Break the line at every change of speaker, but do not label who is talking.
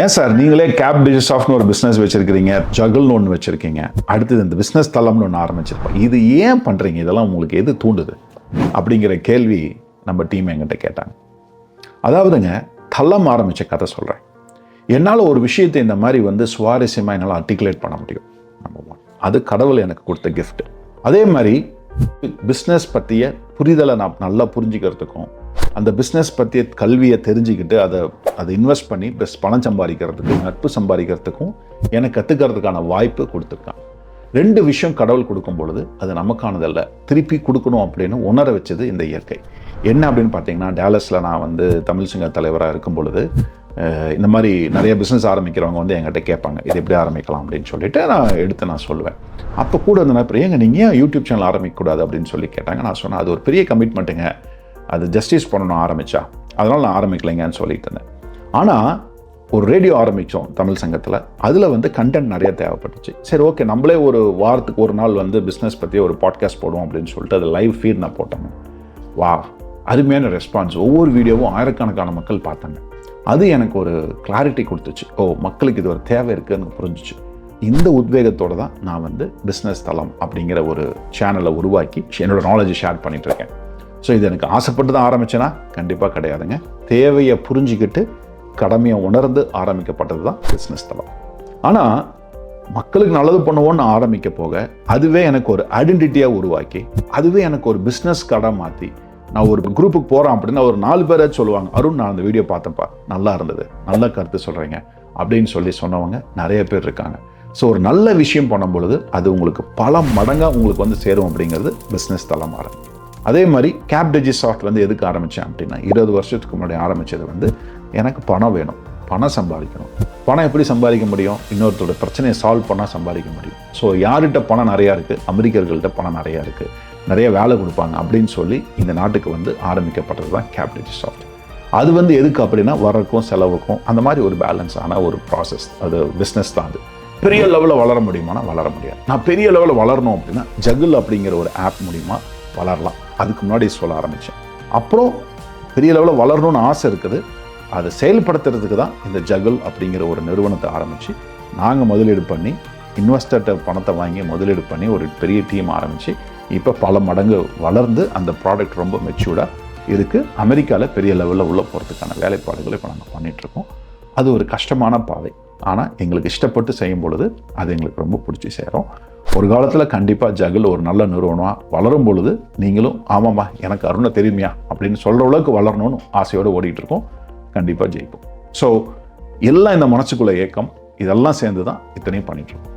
ஏன் சார்? நீங்களே கேப் டிஜிசாஃப்ட்னு ஒரு பிஸ்னஸ் வச்சிருக்கிறீங்க ஜகல்னு ஒன்று வச்சிருக்கீங்க. அடுத்தது இந்த பிஸ்னஸ் தளம்னு ஒன்று ஆரம்பிச்சிருப்போம். இது ஏன் பண்ணுறீங்க இதெல்லாம் உங்களுக்கு எது தூண்டுது? அப்படிங்கிற கேள்வி நம்ம டீம் எங்கிட்ட கேட்டாங்க. அதாவதுங்க தளம் ஆரம்பித்த கதை சொல்கிறேன் என்னால் ஒரு விஷயத்தை இந்த மாதிரி வந்து சுவாரஸ்யமாக என்னால் ஆர்டிகுலேட் பண்ண முடியும். நம்பர் ஒன் அது கடவுள் எனக்கு கொடுத்த கிஃப்ட்டு அதே மாதிரி பிஸ்னஸ் பற்றிய புரிதலை நான் நல்லா புரிஞ்சுக்கிறதுக்கும் அந்த பிஸ்னஸ் பற்றிய கல்வியை தெரிஞ்சுக்கிட்டு அதை அதை இன்வெஸ்ட் பண்ணி பெஸ்ட் பணம் சம்பாதிக்கிறதுக்கும் நட்பு சம்பாதிக்கிறதுக்கும் எனக்கு கற்றுக்கிறதுக்கான வாய்ப்பு கொடுத்துருக்கான். ரெண்டு விஷயம் கடவுள் கொடுக்கும் பொழுது அது நமக்கானதல்ல திருப்பி கொடுக்கணும் அப்படின்னு உணர வச்சது இந்த இயற்கை. என்ன அப்படின்னு பார்த்தீங்கன்னா டேலஸில் நான் வந்து தமிழ் சங்க தலைவராக இருக்கும் பொழுது இந்த மாதிரி நிறைய பிஸ்னஸ் ஆரம்பிக்கிறவங்க வந்து என்கிட்ட கேட்பாங்க இது எப்படி ஆரம்பிக்கலாம்? அப்படின்னு சொல்லிட்டு நான் எடுத்து நான் சொல்லுவேன். அப்போ கூட இருந்தனா பிரியங்க ஏங்க நீங்கள் ஏன் யூடியூப் சேனல் ஆரம்பிக்கக்கூடாது? அப்படின்னு சொல்லி கேட்டாங்க. நான் சொன்னேன் அது ஒரு பெரிய கமிட்மெண்ட்டுங்க அது ஜஸ்டிஸ் பண்ணணும் ஆரம்பித்தா அதனால் நான் ஆரம்பிக்கலைங்கன்னு சொல்லிட்டு இருந்தேன். ஆனால் ஒரு ரேடியோ ஆரம்பித்தோம் தமிழ் சங்கத்தில். அதில் வந்து கண்டென்ட் நிறைய தேவைப்பட்டுச்சு. சரி ஓகே நம்மளே ஒரு வாரத்துக்கு ஒரு நாள் வந்து பிஸ்னஸ் பற்றி ஒரு பாட்காஸ்ட் போடுவோம் அப்படின்னு சொல்லிட்டு அது லைவ் ஃபீட் நான் போட்டேங்க வா அருமையான ரெஸ்பான்ஸ் ஒவ்வொரு வீடியோவும் ஆயிரக்கணக்கான மக்கள் பார்த்தாங்க. அது எனக்கு ஒரு கிளாரிட்டி கொடுத்துச்சு. ஓ மக்களுக்கு இது ஒரு தேவை இருக்குன்னு புரிஞ்சிச்சு. இந்த உத்வேகத்தோடு தான் நான் வந்து பிஸ்னஸ் தளம் அப்படிங்கிற ஒரு சேனலை உருவாக்கி என்னோட நாலேஜை ஷேர் பண்ணிகிட்ருக்கேன் ஸோ இது எனக்கு ஆசைப்பட்டு தான் ஆரம்பிச்சேன்னா கண்டிப்பாக கிடையாதுங்க. தேவையை புரிஞ்சுக்கிட்டு கடமையை உணர்ந்து ஆரம்பிக்கப்பட்டது தான் பிஸ்னஸ் தளம். ஆனால் மக்களுக்கு நல்லது பண்ணுவோன்னு ஆரம்பிக்க போக அதுவே எனக்கு ஒரு ஐடென்டிட்டியாக உருவாக்கி அதுவே எனக்கு ஒரு பிஸ்னஸ் கடை மாற்றி நான் ஒரு குரூப்புக்கு போகிறேன் அப்படின்னா ஒரு நாலு பேரை சொல்லுவாங்க அருண் நான் அந்த வீடியோ பார்த்தேன்ப்பா நல்லா இருந்தது நல்ல கருத்து சொல்கிறீங்க அப்படின்னு சொல்லி சொன்னவங்க நிறைய பேர் இருக்காங்க. ஸோ ஒரு நல்ல விஷயம் பண்ணும் பொழுது அது உங்களுக்கு பல மடங்காக உங்களுக்கு வந்து சேரும் அப்படிங்கிறது பிஸ்னஸ் தளமாக இருக்குது அதே மாதிரி கேப் டெஜி சாஃப்ட் வந்து எதுக்கு ஆரம்பித்தேன் அப்படின்னா இருபது வருஷத்துக்கு முன்னாடி ஆரம்பித்தது வந்து எனக்கு பணம் வேணும். பணம் சம்பாதிக்கணும். பணம் எப்படி சம்பாதிக்க முடியும்? இன்னொருத்தரோட பிரச்சனையை சால்வ் பண்ணால் சம்பாதிக்க முடியும். ஸோ யார்கிட்ட பணம் நிறையா இருக்குது அமெரிக்கர்கள்ட்ட பணம் நிறையா இருக்குது நிறைய வேலை கொடுப்பாங்க அப்படின்னு சொல்லி இந்த நாட்டுக்கு வந்து ஆரம்பிக்கப்பட்டது தான் கேப்டஜி சாஃப்ட் அது வந்து எதுக்கு அப்படின்னா வரக்கும் செலவுக்கும் அந்த மாதிரி ஒரு பேலன்ஸ் ஆன ஒரு ப்ராசஸ் அது பிஸ்னஸ் தான் அது. பெரிய லெவலில் வளர முடியுமானா வளர முடியாது. நான் பெரிய லெவலில் வளரணும் அப்படின்னா ஜகுல் அப்படிங்கிற ஒரு ஆப் மூலிமா வளரலாம். அதுக்கு முன்னாடி சொல்ல ஆரம்பித்தேன் அப்புறம் பெரிய லெவலில் வளரணும்னு ஆசை இருக்குது. அதை செயல்படுத்துறதுக்கு தான் இந்த ஜகுல் அப்படிங்கிற ஒரு நிறுவனத்தை ஆரம்பித்து நாங்கள் முதலீடு பண்ணி இன்வெஸ்டர்கிட்ட பணத்தை வாங்கி முதலீடு பண்ணி ஒரு பெரிய டீம் ஆரம்பித்து இப்போ பல மடங்கு வளர்ந்து அந்த ப்ராடக்ட் ரொம்ப மெச்சூர்டாக இருக்குது அமெரிக்காவில் பெரிய லெவலில் உள்ளே போகிறதுக்கான வேலைப்பாடுகளை இப்போ நாங்கள் பண்ணிகிட்ருக்கோம் அது ஒரு கஷ்டமான பாதை. ஆனால் எங்களுக்கு இஷ்டப்பட்டு செய்யும் பொழுது அது எங்களுக்கு ரொம்ப பிடிச்சி சேரும். ஒரு காலத்தில் கண்டிப்பாக ஜகுல் ஒரு நல்ல நிறுவனமாக வளரும் பொழுது நீங்களும் ஆமாம்மா எனக்கு அருணை தெரியுமையா அப்படின்னு சொல்கிற அளவுக்கு வளரணும்னு ஆசையோடு ஓடிட்டு இருக்கோம். கண்டிப்பாக ஜெயிப்போம். ஸோ எல்லாம் இந்த மனசுக்குள்ள ஏக்கம் இதெல்லாம் சேர்ந்து தான் இத்தனையும் பண்ணிட்டுருக்கோம்